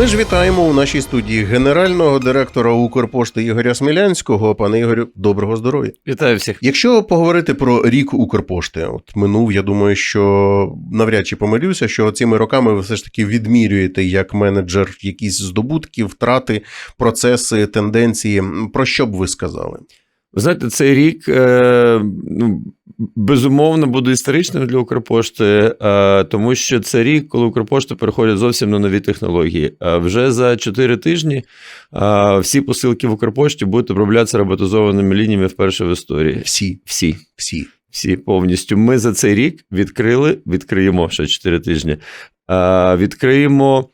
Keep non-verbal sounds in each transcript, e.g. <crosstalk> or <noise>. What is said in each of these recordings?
Ми ж вітаємо у нашій студії генерального директора Укрпошти Ігоря Смілянського. Пане Ігорю, доброго здоров'я. Вітаю всіх. Якщо поговорити про рік Укрпошти, от минув, я думаю, що навряд чи помилюся, що цими роками ви все ж таки відмірюєте як менеджер якісь здобутки, втрати, процеси, тенденції. Про що б ви сказали? Ви знаєте, цей рік е, ну, безумовно буде історичним для Укрпошти, е, тому що це рік, коли Укрпошта переходить зовсім на нові технології. Е, вже за 4 тижні е, всі посилки в Укрпошті будуть оброблятися роботизованими лініями вперше в історії. Всі, Всі. всі. Всі повністю. Ми за цей рік відкрили, відкриємо ще 4 тижні. е, Відкриємо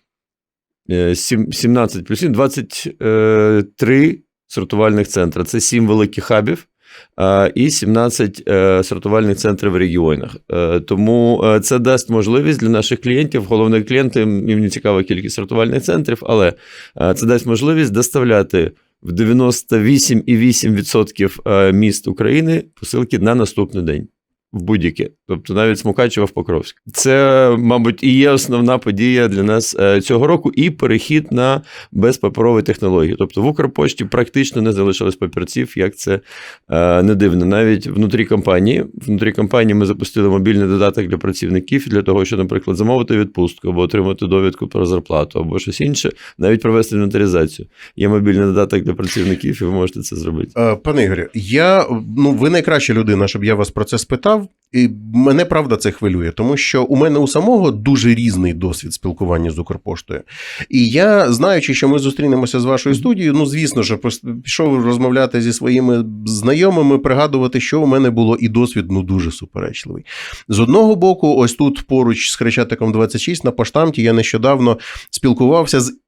е, сім- 17 плюс 7, 23 сортувальних центрів. Це 7 великих хабів. е, І 17 е, сортувальних центрів в регіонах. Е, Тому е, це дасть можливість для наших клієнтів. Головне клієнти їм не цікава кількість сортувальних центрів, але е, це дасть можливість доставляти в 98,8% е, міст України посилки на наступний день. В будь-яке, тобто навіть Смукачева в Покровськ. Це, мабуть, і є основна подія для нас е, цього року, і перехід на безпаперові технології. Тобто в Укрпошті практично не залишилось папірців, як це е, не дивно. Навіть внутрі компанії. Внутрі компанії ми запустили мобільний додаток для працівників для того, щоб, наприклад, замовити відпустку або отримати довідку про зарплату, або щось інше, навіть провести інвентаризацію. Є мобільний додаток для працівників, і ви можете це зробити. Е, Пане Ігорю, я ну ви найкраща людина, щоб я вас про це спитав. І мене правда це хвилює, тому що у мене у самого дуже різний досвід спілкування з Укрпоштою. І я, знаючи, що ми зустрінемося з вашою студією, ну звісно ж, пішов розмовляти зі своїми знайомими, пригадувати, що у мене було і досвід ну дуже суперечливий. З одного боку, ось тут поруч з Хрещатиком 26 на поштамті я нещодавно спілкувався з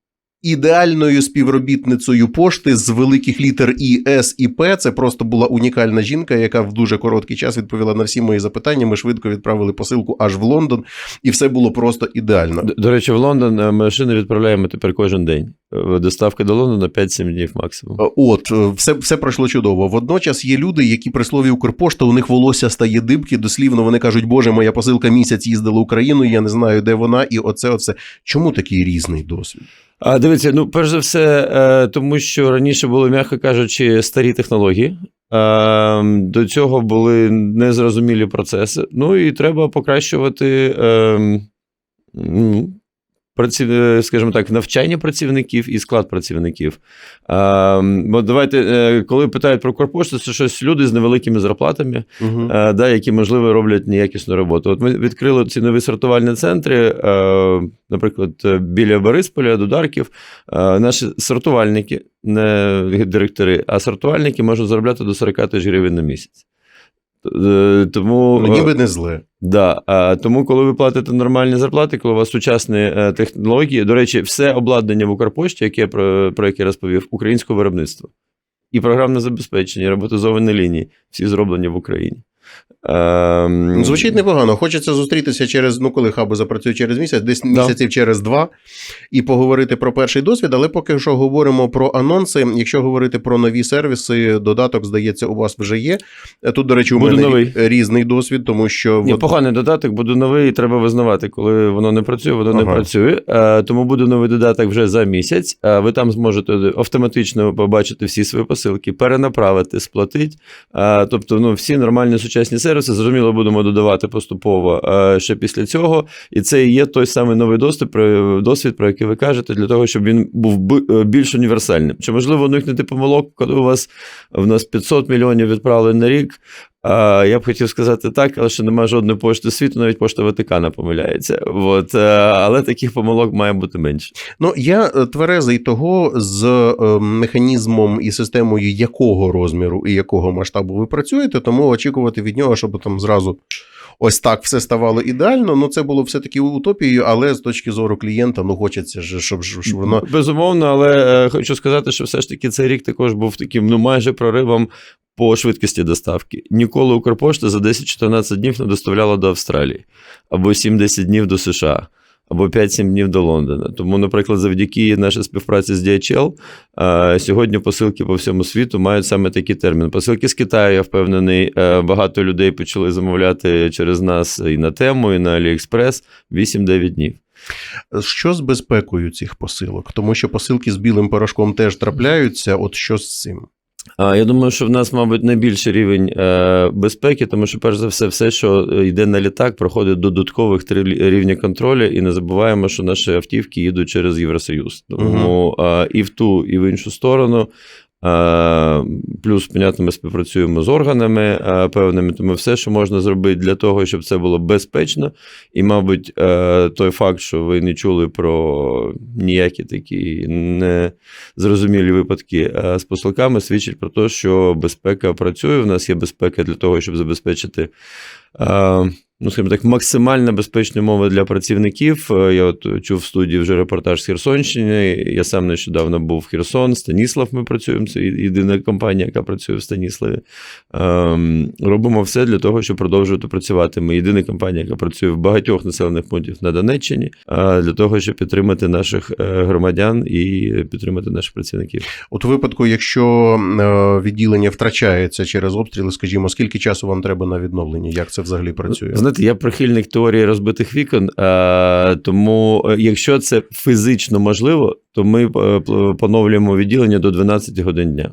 ідеальною співробітницею пошти з великих літер І, С і П. Це просто була унікальна жінка, яка в дуже короткий час відповіла на всі мої запитання. Ми швидко відправили посилку аж в Лондон, і все було просто ідеально. До, до речі, в Лондон е, машини відправляємо тепер кожен день. Е, Доставка до Лондона 5-7 днів максимум. Е, От, все, все пройшло чудово. Водночас є люди, які при слові Укрпошта, у них волосся стає дибки. Дослівно вони кажуть, Боже, моя посилка місяць їздила Україною, я не знаю, де вона, і оце, оце. Чому такий різний досвід? А дивіться, ну перш за все, е, тому що раніше були, м'яко кажучи, старі технології. Е, До цього були незрозумілі процеси. Ну і треба покращувати. е, Праців, е, скажімо так, навчання працівників і склад працівників. А, бо давайте, е, коли питають про корпошту, це щось люди з невеликими зарплатами, Угу. е, да, які, можливо, роблять неякісну роботу. От ми відкрили ці нові сортувальні центри, е, наприклад, біля Борисполя, Дударків. Е, Наші сортувальники, не директори, а сортувальники можуть заробляти до 40 тисяч гривень на місяць. Е, Тому, Ну, ніби не зле. Да, а, тому, коли ви платите нормальні зарплати, коли у вас сучасні е, технології, до речі, все обладнання в Укрпошті, яке про, про яке я розповів, українського виробництва. І програмне забезпечення, і роботизовані лінії, всі зроблені в Україні. Ем, Ну, Звучить непогано. Хочеться зустрітися через, ну коли хаби запрацює через місяць, десь Да. місяців через два, і поговорити про перший досвід. Але поки що говоримо про анонси. Якщо говорити про нові сервіси, додаток, здається, у вас вже є. Тут, до речі, у Буде мене новий. різний досвід, тому що Ні, от- поганий додаток, буде новий, і треба визнавати, коли воно не працює, воно не працює. Е, Тому буде новий додаток вже за місяць. Е, Ви там зможете автоматично побачити всі свої посилки, перенаправити, сплатити. Е, Тобто, ну, всі нормальні сучасні сервіси, зрозуміло, будемо додавати поступово е, ще після цього. І це і є той самий новий доступ, досвід, про який ви кажете, для того, щоб він був е, більш універсальним. Чи можливо уникнути помилок, коли у вас в нас 500 мільйонів відправлень на рік, Я б хотів сказати так, але що немає жодної пошти світу, навіть пошта Ватикана помиляється. От, е, але таких помилок має бути менше. Ну, я е, тверезий того, з е, механізмом і системою якого розміру і якого масштабу ви працюєте, тому очікувати від нього, щоб там зразу. Ось так все ставало ідеально. Ну це було все таки утопією, але з точки зору клієнта, ну хочеться ж, щоб, щоб воно Безумовно, але е, хочу сказати, що все ж таки цей рік також був таким ну майже проривом по швидкості доставки. Ніколи Укрпошта за 10-14 днів не доставляла до Австралії або 7-10 днів до США. Або 5-7 днів до Лондона. Тому, наприклад, завдяки нашій співпраці з DHL, е, сьогодні посилки по всьому світу мають саме такий термін. Посилки з Китаю, я впевнений, е, багато людей почали замовляти через нас і на тему, і на AliExpress 8-9 днів. Що з безпекою цих посилок? Тому що посилки з білим порошком теж трапляються. От що з цим? Я думаю, що в нас, мабуть, найбільший рівень е, безпеки, тому що, перш за все, все, що е, йде на літак, проходить додаткових три рівні контролю, і не забуваємо, що наші автівки їдуть через Євросоюз. Тому угу. і в ту, і в іншу сторону. Е, Плюс, понятно, ми співпрацюємо з органами е, певними, тому все, що можна зробити для того, щоб це було безпечно. І, мабуть, е, той факт, що ви не чули про ніякі такі незрозумілі випадки з посилками, свідчить про те, що безпека працює. У нас є безпека для того, щоб забезпечити. Ну, скажімо так, максимально безпечні умови для працівників. Е, Я от чув в студії вже репортаж з Херсонщини. Я сам нещодавно був в Херсон, Станіслав. Ми працюємо. Це єдина компанія, яка працює в Станіславі. Ем, робимо все для того, щоб продовжувати працювати. Ми єдина компанія, яка працює в багатьох населених пунктах на Донеччині, е, для того, щоб підтримати наших е, громадян і підтримати наших працівників. От у випадку, якщо відділення втрачається через обстріли, скажімо, скільки часу вам треба на відновлення? Як це взагалі працює? Знаєте, я прихильник теорії розбитих вікон, е, тому е, якщо це фізично можливо, то ми е, поновлюємо відділення до 12 годин дня.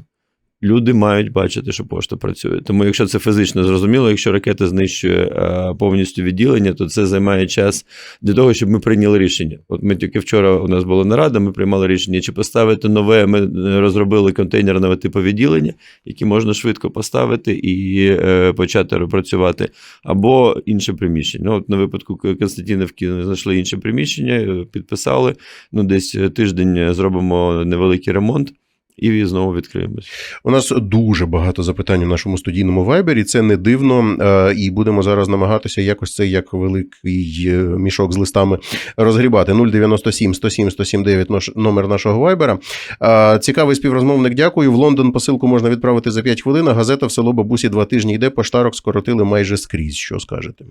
Люди мають бачити, що пошта працює. Тому, якщо це фізично зрозуміло, якщо ракета знищує е, повністю відділення, то це займає час для того, щоб ми прийняли рішення. От ми тільки вчора у нас була нарада, ми приймали рішення, чи поставити нове. Ми е, розробили контейнерне типу відділення, які можна швидко поставити і е, почати працювати, або інше приміщення. Ну, от на випадку Константинівки знайшли інше приміщення, підписали. Ну, десь тиждень зробимо невеликий ремонт. І знову відкриємось. У нас дуже багато запитань у нашому студійному вайбері. Це не дивно, е, і будемо зараз намагатися якось це як великий е, мішок з листами розгрібати. 097 107 179 наш- номер нашого вайбера. Е, Цікавий співрозмовник. Дякую. В Лондон посилку можна відправити за 5 хвилин. а Газета в село бабусі два тижні йде. Поштарок скоротили майже скрізь. Що скажете?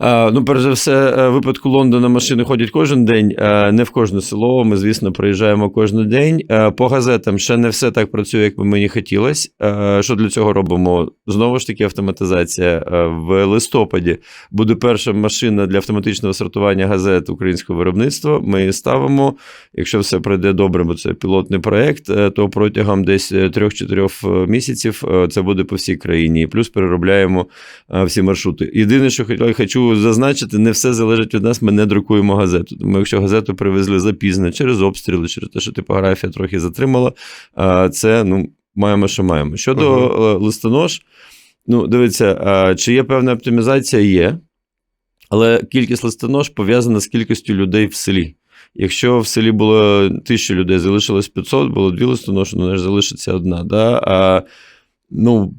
А, ну, перш за все, е, в випадку Лондона машини ходять кожен день, е, не в кожне село. Ми, звісно, приїжджаємо кожен день. Е, По газетам ще не все так працює, як би мені хотілося. Е, Що для цього робимо? Знову ж таки, автоматизація. Е, В листопаді буде перша машина для автоматичного сортування газет українського виробництва. Ми її ставимо. Якщо все пройде добре, бо це пілотний проект, е, то протягом десь 3-4 місяців е, це буде по всій країні. Плюс переробляємо е, всі маршрути. Єдине, що хот- хочу зазначити, не все залежить від нас. Ми не друкуємо газету. Тому якщо газету привезли запізно через обстріли, через те, що типографія трохи затримала, це ну, маємо, що маємо. Щодо Мгм. е, листонож, ну дивіться, е, чи є певна оптимізація? Є. Але кількість листонож пов'язана з кількістю людей в селі. Якщо в селі було тисяча людей, залишилось 500, було дві листоноші, ну, ж залишиться одна. Да? А, ну,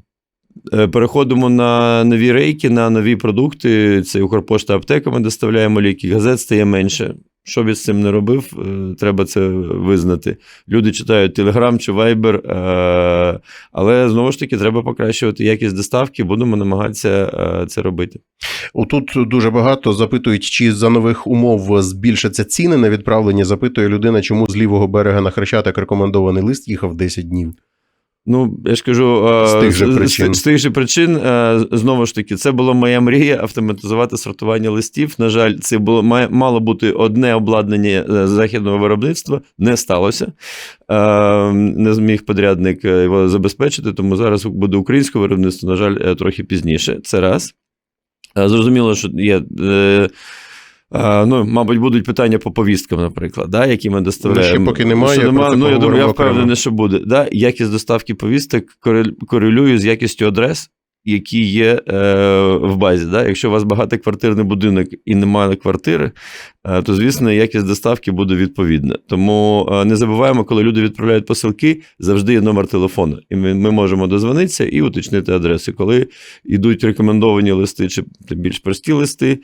переходимо на нові рейки, на нові продукти. Це Укрпошта аптека, ми доставляємо ліки, газет стає менше. Що б я з цим не робив, е, треба це визнати. Люди читають Телеграм чи Viber, е, але знову ж таки треба покращувати якість доставки, будемо намагатися е, це робити. Отут дуже багато запитують, чи за нових умов збільшаться ціни на відправлення. Запитує людина, чому з лівого берега на Хрещатик рекомендований лист їхав 10 днів. Ну, я ж кажу, е, З тих же з- причин. З, з тих же причин, знову ж таки, це була моя мрія автоматизувати сортування листів. На жаль, це було мало бути одне обладнання е, західного виробництва. Не сталося. Е, Не зміг подрядник його забезпечити, тому зараз буде українське виробництво, на жаль, трохи пізніше. Це раз. Зрозуміло, що є. Е, Ну, мабуть, будуть питання по повісткам, наприклад, да, які ми доставляємо. ще поки немає, Що немає, ну, я думаю, я впевнений, що буде. Да, якість доставки повісток корелює з якістю адрес, які є е, в базі. Да? Якщо у вас багатоквартирний будинок і немає квартири, е, то, звісно, якість доставки буде відповідна. Тому е, не забуваємо, коли люди відправляють посилки, завжди є номер телефону. І ми, ми можемо дозвонитися і уточнити адреси. Коли йдуть рекомендовані листи чи більш прості листи,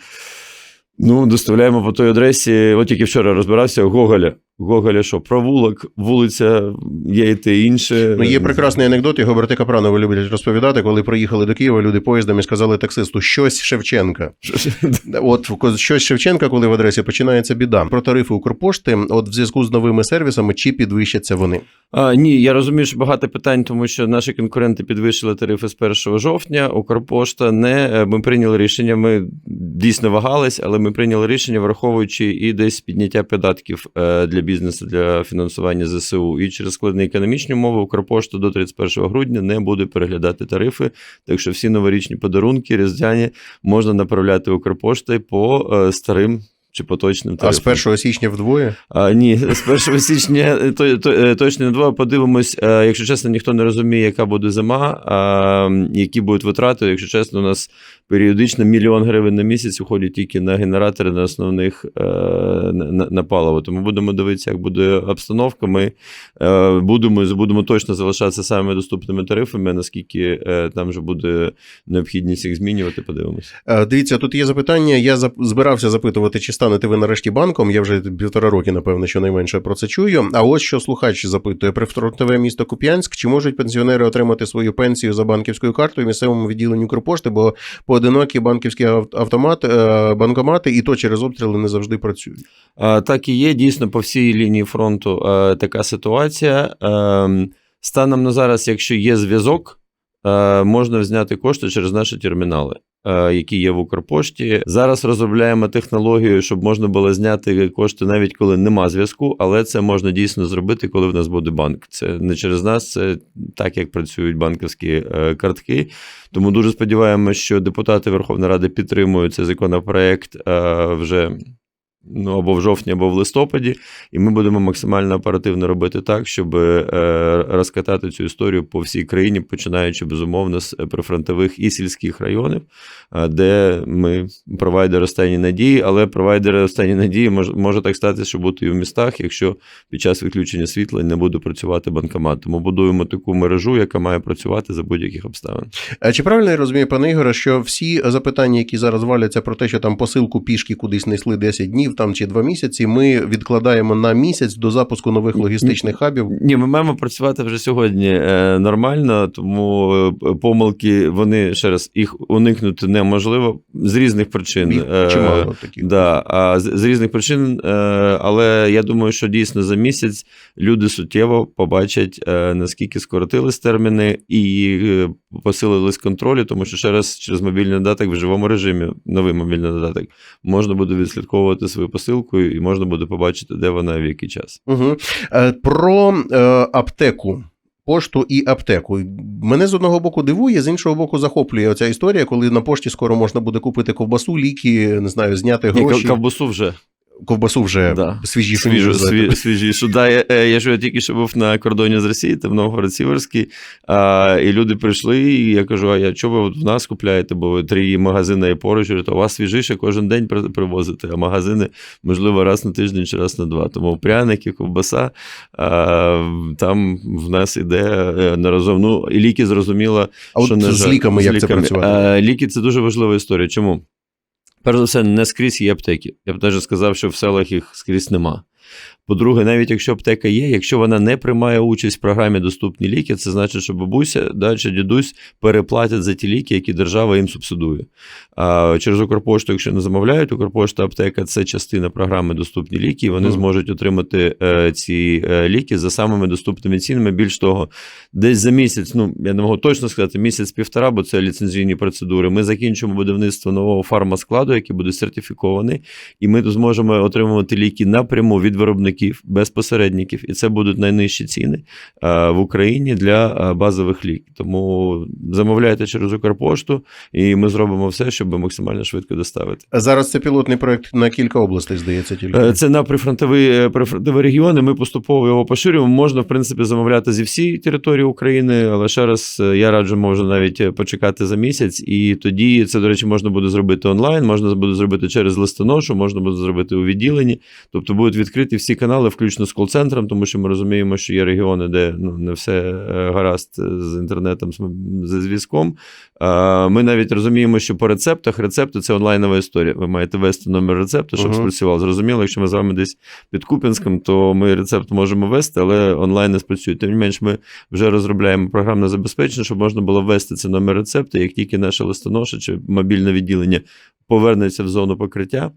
Ну, доставляємо по той адресі. От тільки вчора розбирався Гоголя. Гоголя, що провулок, вулиця, є і те інше. Ну, є прекрасний анекдот, його брати Капранови люблять розповідати, коли приїхали до Києва, люди поїздом і сказали таксисту щось Шевченка. <laughs> От щось Шевченка, коли в адресі починається біда. Про тарифи Укрпошти, от в зв'язку з новими сервісами, чи підвищаться вони? А, ні, я розумію, що багато питань, тому що наші конкуренти підвищили тарифи з 1 жовтня. Укрпошта не е, ми прийняли рішення. Ми дійсно вагались, але ми прийняли рішення, враховуючи і десь підняття податків е, для бізнесу для фінансування ЗСУ. І через складні економічні умови Укрпошта до 31 грудня не буде переглядати тарифи. Так що всі новорічні подарунки, різдвяні можна направляти Укрпоштою по е, старим. Чи поточним А з 1 січня вдвоє? А, ні, з 1 січня е, то, то, е, точно не два. Подивимось, е, якщо чесно, ніхто не розуміє, яка буде зима, а, які будуть витрати. Якщо чесно, у нас періодично мільйон гривень на місяць уходять тільки на генератори на основних на, на, паливо. Тому будемо дивитися, як буде обстановка. Ми будемо, будемо точно залишатися самими доступними тарифами. Наскільки там вже буде необхідність їх змінювати, подивимось. Дивіться, тут є запитання. Я збирався запитувати, чи станете ви нарешті банком. Я вже півтора роки, напевно, щонайменше про це чую. А ось що слухач запитує: прифронтове місто Куп'янськ, чи можуть пенсіонери отримати свою пенсію за банківською картою в місцевому відділенні Укрпошти, бо поодинокі банківські ав- автомати, е, банкомати і то через обстріли не завжди працюють. Так і є. Дійсно, по всій лінії фронту е, така ситуація. Е, Станом на зараз, якщо є зв'язок, е, можна зняти кошти через наші термінали. Е, Які є в Укрпошті. Зараз розробляємо технологію, щоб можна було зняти кошти навіть коли нема зв'язку, але це можна дійсно зробити, коли в нас буде банк. Це не через нас, це так як працюють банківські е, картки. Тому дуже сподіваємося, що депутати Верховної Ради підтримують цей законопроект е, вже ну, або в жовтні, або в листопаді, і ми будемо максимально оперативно робити так, щоб е, розкатати цю історію по всій країні, починаючи безумовно з прифронтових і сільських районів, е, де ми провайдер останньої надії, але провайдери останньої надії може, може так статися, що бути і в містах, якщо під час відключення світла не буде працювати банкомат. Тому будуємо таку мережу, яка має працювати за будь-яких обставин. А чи правильно я розумію, пане Ігоре, що всі запитання, які зараз валяться про те, що там посилку пішки кудись несли 10 днів там чи 2 місяці, ми відкладаємо на місяць до запуску нових логістичних хабів? Ні, ми маємо працювати вже сьогодні е, нормально, тому е, помилки вони ще раз їх уникнути неможливо з різних причин. Їх Е, Чимало таких. Да, а з, з різних причин, але я думаю, що дійсно за місяць люди суттєво побачать, наскільки скоротились терміни і посилились контролі, тому що ще раз через мобільний додаток в живому режимі, новий мобільний додаток, можна буде відслідковувати свою посилку і можна буде побачити, де вона в який час. Угу. Про е, аптеку. Пошту і аптеку. Мене з одного боку дивує, з іншого боку, захоплює оця історія, коли на пошті скоро можна буде купити ковбасу, ліки, не знаю, зняти гроші. Ні, ковбасу вже. Ковбасу вже Да. свіжішу. Свіжу, сві, свіжішу. Да, я, е, я ж я тільки що був на кордоні з Росією, там Новгород Сіверський, а, і люди прийшли, і я кажу: а я чого ви в нас купляєте? Бо три магазини є поруч, говорять, у вас свіжіше кожен день при- привозите, а магазини, можливо, раз на тиждень чи раз на два. Тому пряники, ковбаса, а, там в нас іде е, наразом. Ну, і ліки зрозуміло, А от що не з ліками як це ліками. працювати? Е, Ліки це дуже важлива історія. Чому? Перш за все, не скрізь є аптеки. Я б навіть сказав, що в селах їх скрізь нема. По-друге, навіть якщо аптека є, якщо вона не приймає участь в програмі Доступні ліки, це значить, що бабуся да, чи дідусь переплатять за ті ліки, які держава їм субсидує. А через Укрпошту, якщо не замовляють, Укрпошта аптека це частина програми Доступні ліки, і вони Мгм. зможуть отримати е, ці е, ліки за самими доступними цінами. Більш того, десь за місяць, ну я не можу точно сказати, місяць-півтора, бо це ліцензійні процедури. Ми закінчимо будівництво нового фармаскладу, який буде сертифікований, і ми зможемо отримувати ліки напряму від виробників без посередників, і це будуть найнижчі ціни е, в Україні для е, базових ліків. Тому замовляйте через Укрпошту, і ми зробимо все, щоб максимально швидко доставити. А Зараз це пілотний проект на кілька областей, здається, тільки. Е, Це на прифронтові, прифронтові регіони. Ми поступово його поширюємо. Можна, в принципі, замовляти зі всієї території України, але ще раз я раджу, може навіть почекати за місяць, і тоді це, до речі, можна буде зробити онлайн, можна буде зробити через листоношу, можна буде зробити у відділенні. Тобто будуть відкриті всі канали, включно з кол-центром, тому що ми розуміємо, що є регіони, де ну, не все е, гаразд з інтернетом, з зі зв'язком. Ми навіть розуміємо, що по рецептах рецепти це онлайнова історія. Ви маєте ввести номер рецепту, щоб Мгм. спрацював. Зрозуміло, якщо ми з вами десь під Куп'янськом, то ми рецепт можемо ввести, але онлайн не спрацює. Тим не менш, ми вже розробляємо програмне забезпечення, щоб можна було ввести цей номер рецепту, як тільки наша листоноша чи мобільне відділення повернеться в зону покриття.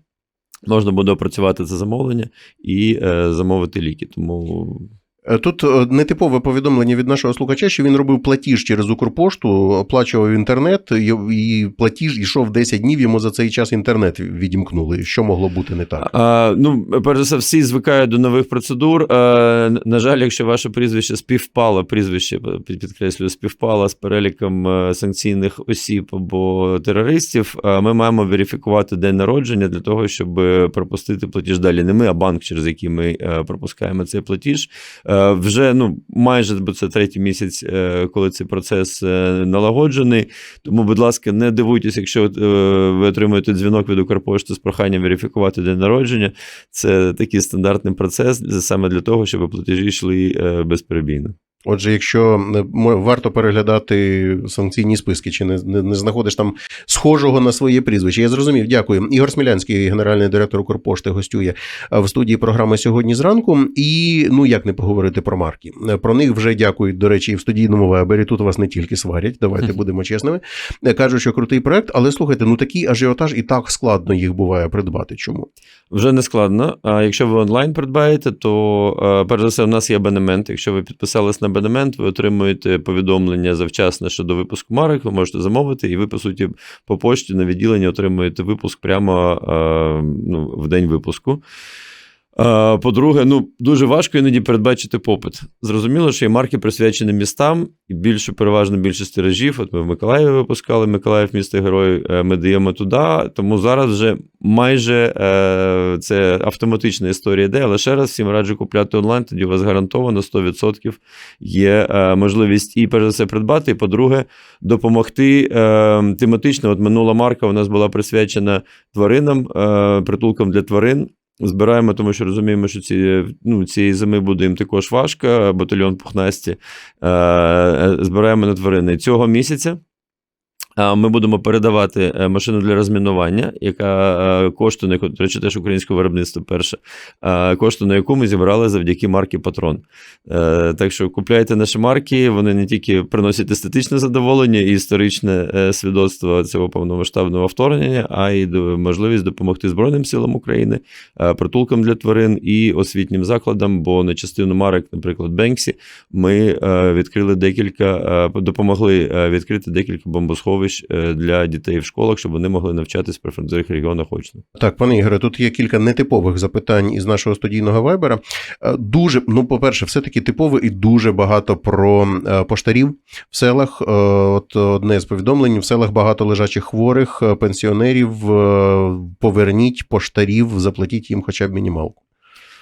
Можна буде опрацювати це замовлення і е, замовити ліки. Тому Тут е, нетипове повідомлення від нашого слухача, що він робив платіж через Укрпошту, оплачував інтернет, і- платіж йшов 10 днів. Йому за цей час інтернет відімкнули. Що могло бути не так? А, ну, перш за все, всі звикають до нових процедур. А, на жаль, якщо ваше прізвище співпало, прізвище під- підкреслюю, співпало з переліком е, санкційних осіб або терористів, ми маємо верифікувати день народження для того, щоб е, пропустити платіж далі. Не ми, а банк, через який ми е, пропускаємо цей платіж. Е, Вже ну майже бо це третій місяць, е, коли цей процес е, налагоджений. Тому, будь ласка, не дивуйтесь, якщо ви отримуєте дзвінок від Укрпошти з проханням верифікувати день народження. Це такий стандартний процес саме для того, щоб платежі йшли безперебійно. Отже, якщо варто переглядати санкційні списки, чи не, не, не знаходиш там схожого на своє прізвище. Я зрозумів, дякую. Ігор Смілянський, генеральний директор Укрпошти, гостює е, в студії програми сьогодні зранку. І ну як не поговорити про марки. Е, Про них вже дякують, до речі, і в студійному вебері. Тут вас не тільки сварять, давайте будемо чесними. Е, Кажуть, що крутий проект, але слухайте, ну такий ажіотаж і так складно їх буває придбати. Чому? Вже не складно. А якщо ви онлайн придбаєте, то перш за все, у нас є абонемент. Якщо ви підписались на абонемент, ви отримуєте повідомлення завчасно щодо випуску марок, ви можете замовити, і ви, по суті, по пошті на відділенні отримуєте випуск прямо е, ну, в день випуску. Е, По-друге, ну дуже важко іноді передбачити попит. Зрозуміло, що є марки присвячені містам, і більше переважно більшість тиражів. От ми в Миколаєві випускали Миколаїв, місто герой. е, Ми даємо туди. Тому зараз вже майже е, це автоматична історія йде. Але ще раз всім раджу купляти онлайн. Тоді у вас гарантовано 100% є е, можливість і перш за все придбати. І по-друге, допомогти е, тематично. От минула марка у нас була присвячена тваринам, е, притулкам для тварин. Збираємо, тому що розуміємо, що ці, ну, цієї зими буде їм також важко. Батальйон пухнасті е, е, збираємо на тварини. Цього місяця ми будемо передавати е, машину для розмінування, яка е, коштує, до речі, теж українське виробництво перше, коштує, на яку ми зібрали завдяки марки Патрон. Е, Так що купляйте наші марки, вони не тільки приносять естетичне задоволення і історичне свідоцтво цього повномасштабного вторгнення, а й можливість допомогти Збройним силам України, притулкам для тварин і освітнім закладам. Бо на частину марок, наприклад, Бенксі, ми відкрили декілька, допомогли відкрити декілька бомбосховищ е, для дітей в школах, щоб вони могли навчатись в прифронтових регіонах очно. Так, пане Ігоре, тут є кілька нетипових запитань із нашого студійного вайбера. Е, Дуже, ну, по-перше, все-таки типове і дуже багато про е, поштарів в селах. Е, От одне з повідомлень: в селах багато лежачих хворих, пенсіонерів. Поверніть поштарів, заплатіть їм хоча б мінімалку.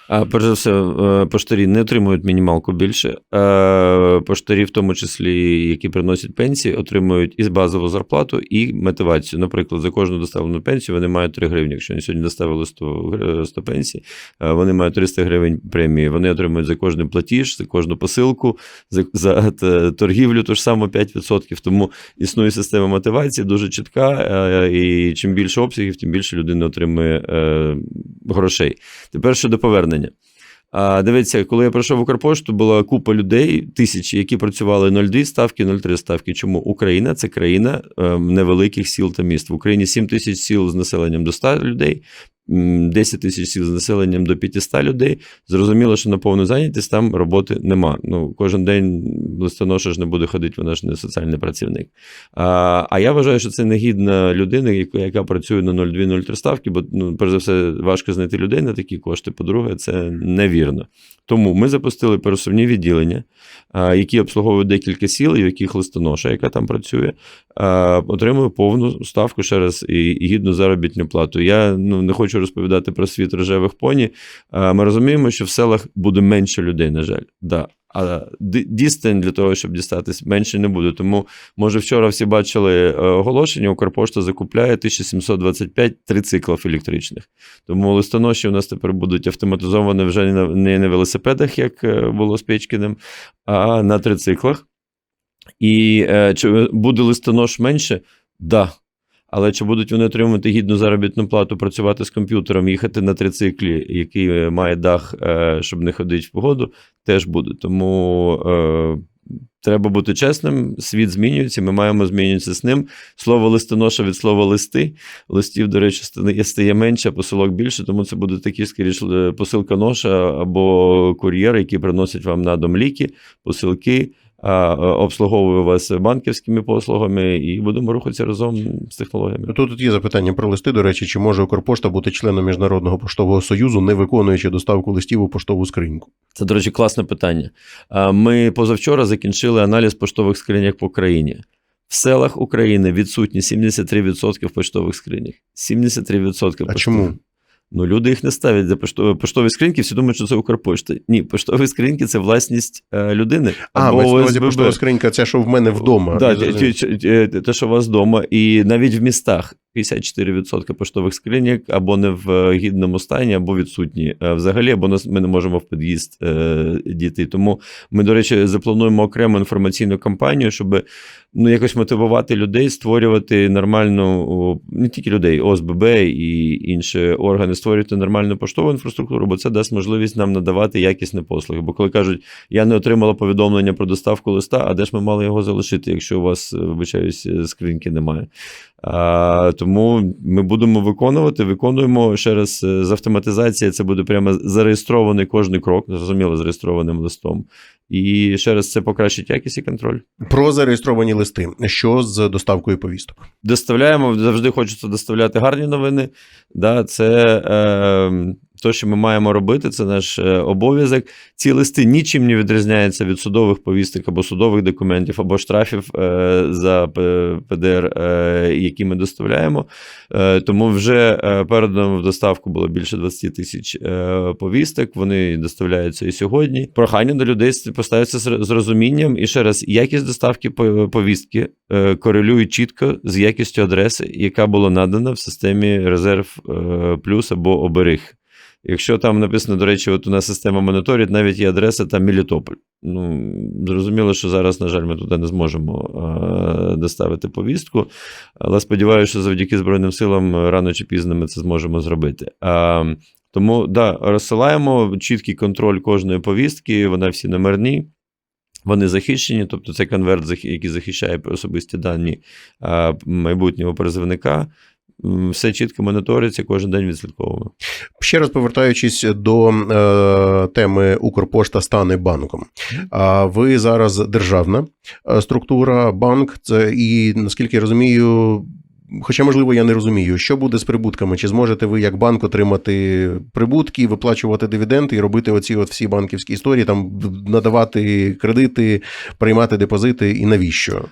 А перш за все, е, поштарі не отримують мінімалку більше. Е, Поштарі, в тому числі, які приносять пенсії, отримують і базову зарплату, і мотивацію. Наприклад, за кожну доставлену пенсію вони мають 3 гривні. Якщо вони сьогодні доставили 100, гр- 100 пенсій, е, вони мають 300 гривень премії. Вони отримують за кожний платіж, за кожну посилку, за, за торгівлю то ж саме 5%. Тому існує система мотивації дуже чітка, і чим більше обсягів, тим більше людина отримує грошей. Тепер щодо повернення. А, дивіться, коли я пройшов в Укрпошту, була купа людей, тисячі, які працювали 0,2 ставки, 0,3 ставки. Чому Україна це країна е, невеликих сіл та міст. В Україні 7 тисяч сіл з населенням до 100 людей, 10 тисяч сіл з населенням до 500 людей. Зрозуміло, що на повну зайнятість там роботи нема. Ну, кожен день листоноша ж не буде ходити, вона ж не соціальний працівник. А, а я вважаю, що це негідна людина, яка, яка працює на 0,2-0,3 ставки, бо, ну, перш за все, важко знайти людей на такі кошти. По-друге, це невірно. Тому ми запустили пересувні відділення, які обслуговують декілька сіл, і в яких листоноша, яка там працює, отримує повну ставку ще раз і гідну заробітну плату. Я ну, не хочу розповідати про світ рожевих поні. Ми розуміємо, що в селах буде менше людей, на жаль. Да. А дістань для того, щоб дістатись, менше не буде. Тому, може, вчора всі бачили е, оголошення, Укрпошта закупляє 1725 трициклів електричних. Тому листоноші у нас тепер будуть автоматизовані вже не на, велосипедах, як е, було з Печкіним, а на трициклах. І е, чи буде листонош менше? Да. Але чи будуть вони отримувати гідну заробітну плату, працювати з комп'ютером, їхати на трициклі, який е, має дах, е, щоб не ходити в погоду, теж буде. Тому е, треба бути чесним. Світ змінюється, ми маємо змінюватися з ним. Слово листоноша від слова листи. Листів, до речі, стає, менше, посилок більше, тому це буде такі, скоріш, посилка ноша або кур'єр, які приносять вам на дом ліки, посилки. Е, Обслуговує вас банківськими послугами, і будемо рухатися разом з технологіями. Тут, тут є запитання про листи. До речі, чи може Укрпошта бути членом Міжнародного поштового союзу, не виконуючи доставку листів у поштову скриньку? Це, до речі, класне питання. Ми позавчора закінчили аналіз поштових скриньок по країні. В селах України відсутні 73% поштових скриньок. 73% А поштових. чому? Ну, люди їх не ставлять за поштові, поштові скриньки, всі думають, що це Укрпошта. Ні, поштові скриньки це власність е, людини. А, на поштова скринька, це що в мене вдома. Да, те, що у вас вдома, і навіть в містах 54% поштових скриньок або не в е, гідному стані, або відсутні е, взагалі, або ми не можемо в під'їзд е, дійти. Тому ми, до речі, заплануємо окрему інформаційну кампанію, щоб ну, якось мотивувати людей, створювати нормальну, не тільки людей, ОСББ і інші органи, створювати нормальну поштову інфраструктуру, бо це дасть можливість нам надавати якісні послуги. Бо коли кажуть, я не отримала повідомлення про доставку листа, а де ж ми мали його залишити, якщо у вас, вибачаюсь, скриньки немає. Тому ми будемо виконувати, виконуємо ще раз е, з автоматизації. Це буде прямо зареєстрований кожний крок, зрозуміло, зареєстрованим листом. І ще раз це покращить якість і контроль. Про зареєстровані листи. Що з доставкою повісток? Доставляємо, завжди хочеться доставляти гарні новини. Да, це е, те, що ми маємо робити, це наш е, обов'язок. Ці листи нічим не відрізняються від судових повісток або судових документів, або штрафів е, за ПДР, е, які ми доставляємо. Тому вже передано в доставку було більше 20 тисяч повісток. Вони доставляються і сьогодні. Прохання до людей поставиться з розумінням. І ще раз, якість доставки повістки корелює чітко з якістю адреси, яка була надана в системі резерв плюс або оберіг. Якщо там написано, до речі, от у нас система моніторить, навіть є адреса там Мелітополь. Ну, зрозуміло, що зараз, на жаль, ми туди не зможемо е, доставити повістку, але сподіваюся, що завдяки Збройним силам е, рано чи пізно ми це зможемо зробити. А, тому да, розсилаємо чіткий контроль кожної повістки, вона всі номерні. Вони захищені, тобто це конверт, який захищає особисті дані майбутнього призовника. Все чітко моніториться, кожен день відслідковуємо. Ще раз повертаючись до е, теми Укрпошта стане банком. А ви зараз державна е, структура, банк, це і наскільки я розумію. Хоча, можливо, я не розумію, що буде з прибутками. Чи зможете ви як банк отримати прибутки, виплачувати дивіденди і робити оці от всі банківські історії, там надавати кредити, приймати депозити і навіщо?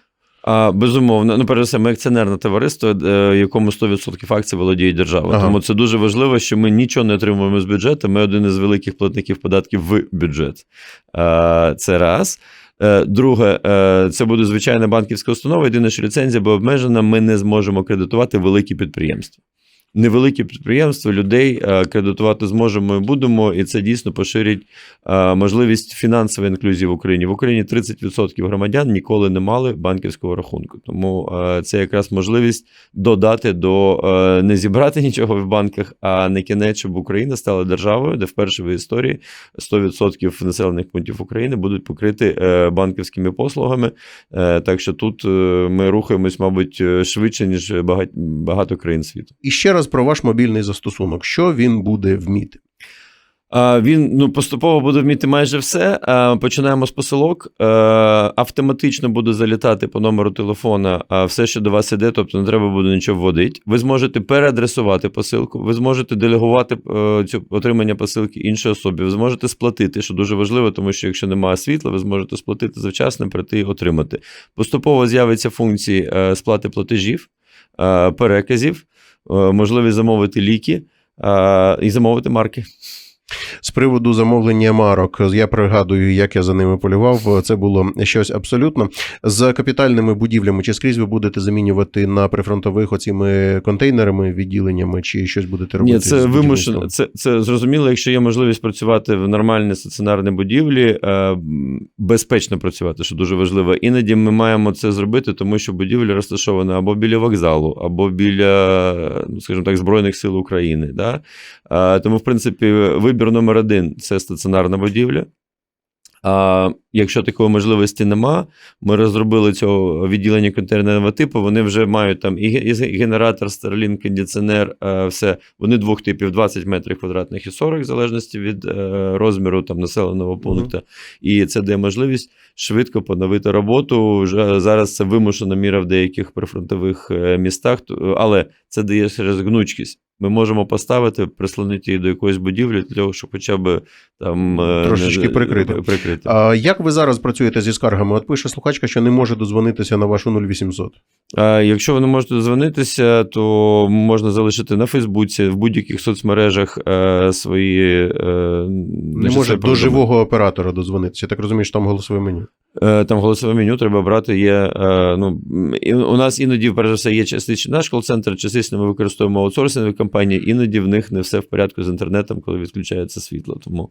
А, безумовно, ну, перш за все, ми акціонерне товариство, в якому 100% акцій володіє держава. Ага. Тому це дуже важливо, що ми нічого не отримуємо з бюджету. Ми один із великих платників податків в бюджет. А, це раз. Е, Друге, е, це буде звичайна банківська установа. Єдине, що ліцензія буде обмежена, ми не зможемо кредитувати великі підприємства. Невеликі підприємства, людей е, кредитувати зможемо і будемо, і це дійсно поширить е, можливість фінансової інклюзії в Україні. В Україні 30% громадян ніколи не мали банківського рахунку. Тому е, це якраз можливість додати до не зібрати нічого в банках, а на кінець, щоб Україна стала державою, де вперше в історії 100% населених пунктів України будуть покриті е, банківськими послугами. Так що тут ми рухаємось, мабуть, швидше ніж багато країн світу. І ще раз про ваш мобільний застосунок. Що він буде вміти? Він ну, поступово буде вміти майже все. Починаємо з посилок. Автоматично буде залітати по номеру телефона все, що до вас іде, тобто не треба буде нічого вводити. Ви зможете переадресувати посилку, ви зможете делегувати е, цю отримання посилки іншій особі, ви зможете сплатити, що дуже важливо, тому що якщо немає світла, ви зможете сплатити завчасно, прийти і отримати. Поступово з'явиться функції е, сплати платежів, е, переказів, можливість замовити ліки е, і замовити марки. З приводу замовлення марок, я пригадую, як я за ними полював. Це було щось абсолютно з капітальними будівлями. Чи скрізь ви будете замінювати на прифронтових оціми контейнерами, відділеннями, чи щось будете робити? Ні, це вимушено. Це, це зрозуміло, якщо є можливість працювати в нормальній стаціонарній будівлі, е, безпечно працювати, що дуже важливо. Іноді ми маємо це зробити, тому що будівля розташована або біля вокзалу, або біля, ну, скажімо так, Збройних сил України. Да? Е, тому, в принципі, вибір номер один це стаціонарна будівля. А якщо такої можливості нема, ми розробили цього відділення контейнерного типу. Вони вже мають там і генератор, Starlink, кондиціонер, е, все. Вони двох типів: 20 метрів квадратних і 40, в залежності від е, розміру там населеного пункту. І це дає можливість швидко поновити роботу. Вже зараз це вимушена міра в деяких прифронтових е, містах, але це дає через гнучкість. Ми можемо поставити, прислонити її до якоїсь будівлі для того, щоб хоча б там е, Трошечки не- прикрити. прикрити. А як ви зараз працюєте зі скаргами? От пише слухачка, що не може дозвонитися на вашу 0800. А якщо ви не можете дозвонитися, то можна залишити на Фейсбуці, в будь-яких соцмережах е, свої. Е, Не може до живого оператора дозвонитися. Я так розумію, що там голосове меню. Е, Там голосове меню треба брати. Є, е, ну, у нас іноді, перш за все, є частично наш кол-центр, частично ми використовуємо аутсорсингові компанії, іноді в них не все в порядку з інтернетом, коли відключається світло. Тому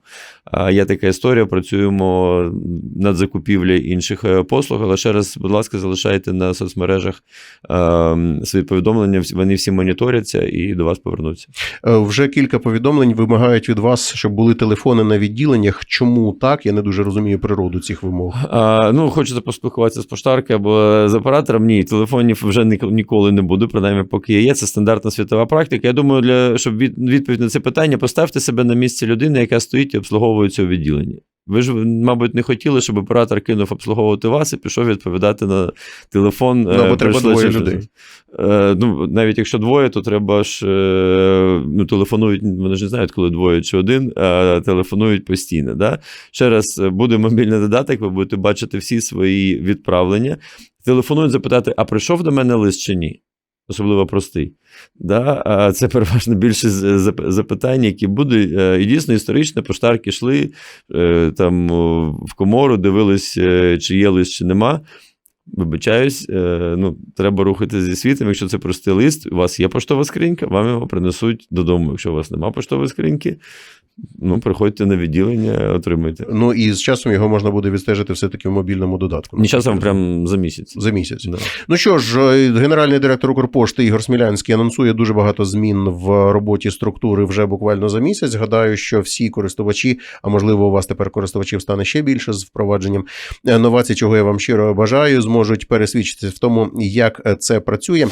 є така історія, працюємо над закупівлею інших е, послуг, але ще раз, будь ласка, залишайте на соцмережах е, свої повідомлення, вони всі моніторяться і до вас повернуться. Е, Вже кілька повідомлень вимагають від вас, щоб були телефони на відділеннях. Чому так? Я не дуже розумію природу цих вимог. А, ну, хочете поспілкуватися з поштарки або з оператором. Ні, телефонів вже ніколи не буде, принаймні, поки є. Це стандартна світова практика. Я думаю, для щоб від, відповідь на це питання, поставте себе на місці людини, яка стоїть і обслуговує це у відділенні. Ви ж, мабуть, не хотіли, щоб оператор кинув обслуговувати вас і пішов відповідати на телефон. Ну, або е, треба двоє людей. Е, ну, навіть якщо двоє, то треба ж е, ну, телефонують, вони ж не знають, коли двоє чи один, а телефонують постійно. Да? Ще раз, буде мобільний додаток, ви будете бачити всі свої відправлення. Телефонують запитати, а прийшов до мене лист чи ні? Особливо простий. Да? Це переважно більшість запитань, які будуть. Е, І дійсно історично поштарки йшли е, там в комору, дивились, е, чи є лист, чи нема. Вибачаюсь, ну, треба рухати зі світом. Якщо це простий лист, у вас є поштова скринька, вам його принесуть додому. Якщо у вас немає поштової скриньки, ну, приходьте на відділення, отримайте. Ну і з часом його можна буде відстежити все-таки в мобільному додатку. Ні часом прям за місяць. за місяць. Да. Ну що ж, е, генеральний директор Укрпошти Ігор Смілянський анонсує дуже багато змін в роботі структури вже буквально за місяць. Гадаю, що всі користувачі, а можливо, у вас тепер користувачів стане ще більше з впровадженням новацій, чого я вам щиро бажаю, зможуть пересвідчитися в тому, як е, це працює.